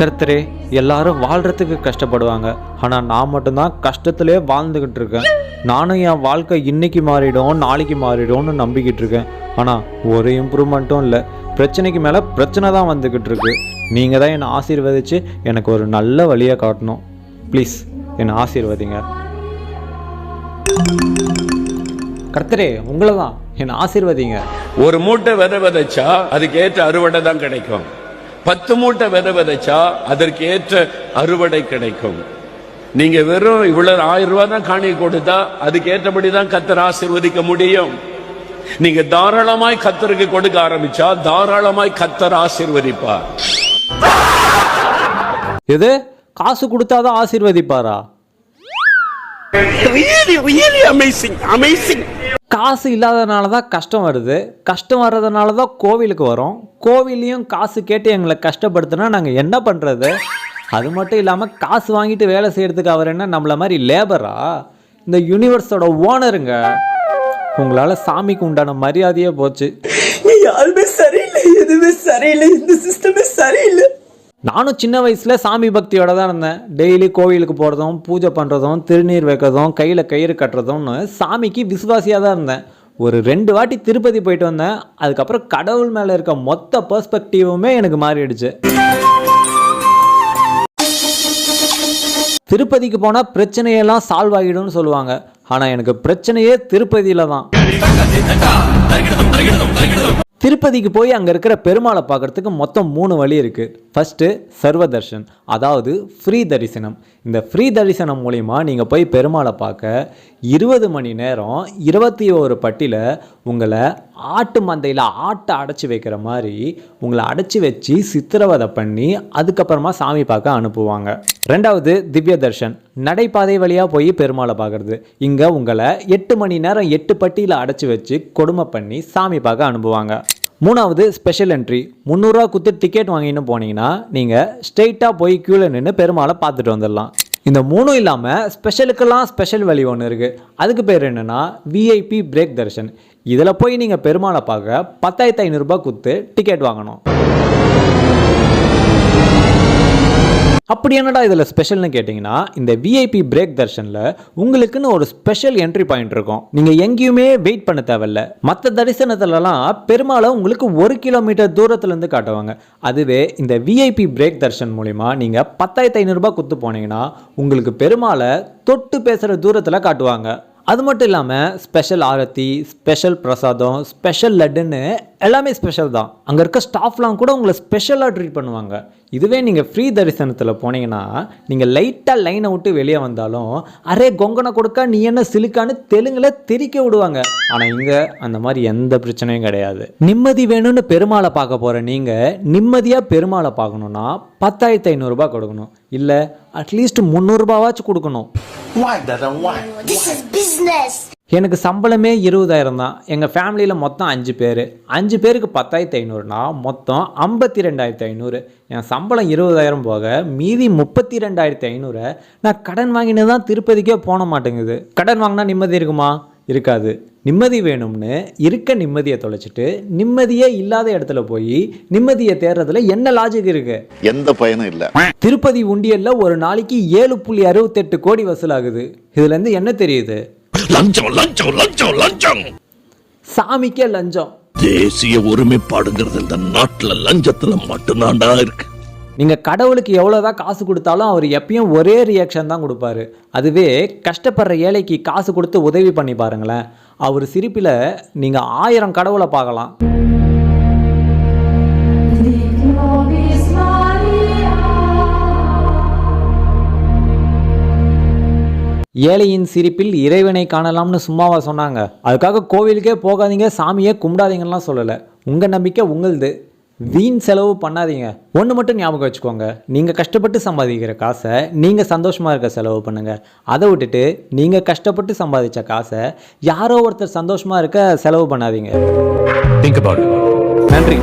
கர்த்தரே எல்லாரும் வாழ்கிறதுக்கு கஷ்டப்படுவாங்க. ஆனால் நான் மட்டும்தான் கஷ்டத்திலே வாழ்ந்துக்கிட்டு இருக்கேன். நானும் என் வாழ்க்கை இன்னைக்கு மாறிடும் நாளைக்கு மாறிடும்னு நம்பிக்கிட்டு இருக்கேன். ஆனால் ஒரு இம்ப்ரூவ்மெண்ட்டும் இல்லை. பிரச்சனைக்கு மேலே பிரச்சனை தான் வந்துக்கிட்டு இருக்கு. நீங்கள் தான் என்னை ஆசீர்வதிச்சு எனக்கு ஒரு நல்ல வழியை காட்டணும். ப்ளீஸ் என்னை ஆசீர்வதிங்க. கர்த்தரே உங்களை தான் என்னை ஆசீர்வதிங்க. ஒரு மூட்டை விதை விதைச்சா அதுக்கேற்ற அறுவடை தான் கிடைக்கும். பத்து மூட்டை விதை விதைச்சா அதற்கு ஏற்ற அறுவடை கிடைக்கும். நீங்க வெறும் இவ்வளவு ஆயிரம் ரூபாய் தான் காணி கொடுத்தா அதுக்கு ஏற்றபடி தான் கத்தர் ஆசீர்வதிக்க முடியும். நீங்க தாராளமாய் கத்தருக்கு கொடுக்க ஆரம்பிச்சா தாராளமாய் கத்தர் ஆசீர்வதிப்பார். எது? காசு கொடுத்தாதான் ஆசீர்வதிப்பாரா? Really really amazing amazing. காசு இல்லாதனால தான் கஷ்டம் வருது. கஷ்டம் வர்றதுனால தான் கோவிலுக்கு வரோம். கோவிலையும் காசு கேட்டு எங்களை கஷ்டப்படுத்தினா நாங்கள் என்ன பண்ணுறது அது மட்டும் இல்லாமல் காசு வாங்கிட்டு வேலை செய்கிறதுக்கு அவர் என்ன நம்மள மாதிரி லேபரா? இந்த யூனிவர்ஸோட ஓனருங்க. உங்களால் சாமிக்கு உண்டான மரியாதையே போச்சு. யாருமே சரியில்லை. எதுவுமே சரியில்லை. இந்த சிஸ்டமே சரியில்லை. நானும் சின்ன வயசில் சாமி பக்தியோட தான் இருந்தேன். டெய்லி கோவிலுக்கு போகிறதும் பூஜை பண்ணுறதும் திருநீர் வைக்கிறதும் கையில் கயிறு கட்டுறதும்னு சாமிக்கு விசுவாசியாக தான் இருந்தேன். ஒரு ரெண்டு வாட்டி திருப்பதி போயிட்டு வந்தேன். அதுக்கப்புறம் கடவுள் மேலே இருக்க மொத்த பெர்ஸ்பெக்டிவுமே எனக்கு மாறிடுச்சு. திருப்பதிக்கு போனால் பிரச்சனையெல்லாம் சால்வ் ஆகிடும்னு சொல்லுவாங்க. ஆனால் எனக்கு பிரச்சனையே திருப்பதியில் தான். திருப்பதிக்கு போய் அங்கே இருக்கிற பெருமாளை பார்க்குறதுக்கு மொத்தம் மூணு வழி இருக்குது ஃபஸ்ட்டு சர்வ தர்ஷன் அதாவது ஃப்ரீ தரிசனம். இந்த ஃப்ரீ தரிசனம் மூலிமா நீங்கள் போய் பெருமாளை பார்க்க இருபது மணி நேரம் இருபத்தி ஒரு பட்டியில் உங்களை ஆட்டு மந்தையில் ஆட்டை அடைச்சி வைக்கிற மாதிரி உங்களை அடைச்சி வச்சு சித்திரவதை பண்ணி அதுக்கப்புறமா சாமி பார்க்க அனுப்புவாங்க. ரெண்டாவது திவ்ய தர்ஷன் நடைபாதை வழியாக போய் பெருமாளை பார்க்குறது இங்கே உங்களை எட்டு மணி நேரம் எட்டு பட்டியில் அடைச்சி வச்சு கொடுமை பண்ணி சாமி பார்க்க அனுப்புவாங்க. மூணாவது ஸ்பெஷல் என்ட்ரி முந்நூறுரூவா குத்து டிக்கெட் வாங்கின்னு போனீங்கன்னா நீங்கள் ஸ்ட்ரெயிட்டாக போய் க்யூவில் நின்று பெருமாளை பார்த்துட்டு வந்துடலாம். இந்த மூணும் இல்லாமல் ஸ்பெஷலுக்கெல்லாம் ஸ்பெஷல் வழி ஒன்று இருக்குது அதுக்கு பேர் என்னென்னா விஐபி பிரேக் தர்ஷன் இதில் போய் நீங்கள் பெருமாளை பார்க்க பத்தாயிரத்து ஐநூறுரூபா குத்து டிக்கெட் வாங்கணும். அப்படி என்னடா இதில் ஸ்பெஷல்னு கேட்டிங்கன்னா இந்த விஐபி பிரேக் தர்ஷனில் உங்களுக்குன்னு ஒரு ஸ்பெஷல் என்ட்ரி பாயிண்ட் இருக்கும். நீங்கள் எங்கேயுமே வெயிட் பண்ண தேவையில்ல. மற்ற தரிசனத்துலலாம் பெருமாளை உங்களுக்கு ஒரு கிலோமீட்டர் தூரத்துலேருந்து காட்டுவாங்க. அதுவே இந்த விஐபி பிரேக் தர்ஷன் மூலிமா நீங்கள் பத்தாயிரத்து ஐநூறுரூபா குத்து போனீங்கன்னா உங்களுக்கு பெருமாளை தொட்டு பேசுகிற தூரத்தில் காட்டுவாங்க. அது மட்டும் இல்லாமல் ஸ்பெஷல் ஆரத்தி ஸ்பெஷல் பிரசாதம் ஸ்பெஷல் லட்டுன்னு எல்லாமே ஸ்பெஷல் தான். அங்கே இருக்க ஸ்டாஃப்லாம் கூட உங்களை ஸ்பெஷலாக ட்ரீட் பண்ணுவாங்க. இதுவே நீங்கள் ஃப்ரீ தரிசனத்தில் போனீங்கன்னா நீங்கள் லைட்டாக லைனை விட்டு வெளியே வந்தாலும் அரே கொங்கனை கொடுக்க நீ என்ன சிலுக்கான்னு தெலுங்குல தெரிக்க விடுவாங்க. ஆனால் இங்கே அந்த மாதிரி எந்த பிரச்சனையும் கிடையாது. நிம்மதி வேணும்னு பெருமாளை பார்க்க போகிற நீங்கள் நிம்மதியாக பெருமாளை பார்க்கணுன்னா பத்தாயிரத்து ஐநூறுரூபா கொடுக்கணும். இல்லை அட்லீஸ்ட் முந்நூறுரூபாவாச்சும் கொடுக்கணும். Business. எனக்கு சம்பளமே இருபதாயிரம் தான். எங்கள் ஃபேமிலியில் மொத்தம் அஞ்சு பேர். அஞ்சு பேருக்கு பத்தாயிரத்து ஐநூறுனா மொத்தம் ஐம்பத்தி ரெண்டாயிரத்து ஐநூறு. என் சம்பளம் இருபதாயிரம் போக மீதி முப்பத்தி ரெண்டாயிரத்து ஐநூறை நான் கடன் வாங்கினு தான் திருப்பதிக்கே போன மாட்டேங்குது. கடன் வாங்கினா நிம்மதி இருக்குமா? இருக்காது. நிம்மதி வேணும்னு இருக்க நிம்மதியை தொலைச்சிட்டு நிம்மதியே இல்லாத இடத்துல போய் நிம்மதியை தேடுறதுல என்ன லாஜிக் இருக்கு? எந்த பயனும் இல்லை. திருப்பதி உண்டியல்ல ஒரு நாளைக்கு ஏழு புள்ளி அறுபத்தெட்டு கோடி வசூலாகுது. இதுல இருந்து என்ன தெரியுது? லஞ்சம் லஞ்சம் லஞ்சம் லஞ்சம். சாமிக்கே லஞ்சம். தேசிய ஒருமைப்பாடுங்கிறது இந்த நாட்டுல லஞ்சத்துல மட்டும்தான்டா இருக்கு. நீங்கள் கடவுளுக்கு எவ்வளோதான் காசு கொடுத்தாலும் அவர் எப்பயும் ஒரே ரியாக்ஷன் தான் கொடுப்பாரு. அதுவே கஷ்டப்படுற ஏழைக்கு காசு கொடுத்து உதவி பண்ணி பாருங்களேன். அவர் சிரிப்பில் நீங்கள் ஆயிரம் கடவுளை பார்க்கலாம். ஏழையின் சிரிப்பில் இறைவனை காணலாம்னு சும்மாவா சொன்னாங்க. அதுக்காக கோவிலுக்கே போகாதீங்க சாமியே கும்பிடாதீங்கலாம் சொல்லலை. உங்கள் நம்பிக்கை உங்களுது. வீண் செலவு பண்ணாதீங்க. ஒன்று மட்டும் ஞாபகம் வச்சுக்கோங்க. நீங்கள் கஷ்டப்பட்டு சம்பாதிக்கிற காசை நீங்கள் சந்தோஷமாக இருக்க செலவு பண்ணுங்கள் அதை விட்டுட்டு நீங்கள் கஷ்டப்பட்டு சம்பாதிச்ச காசை யாரோ ஒருத்தர் சந்தோஷமாக இருக்க செலவு பண்ணாதீங்க. நன்றி.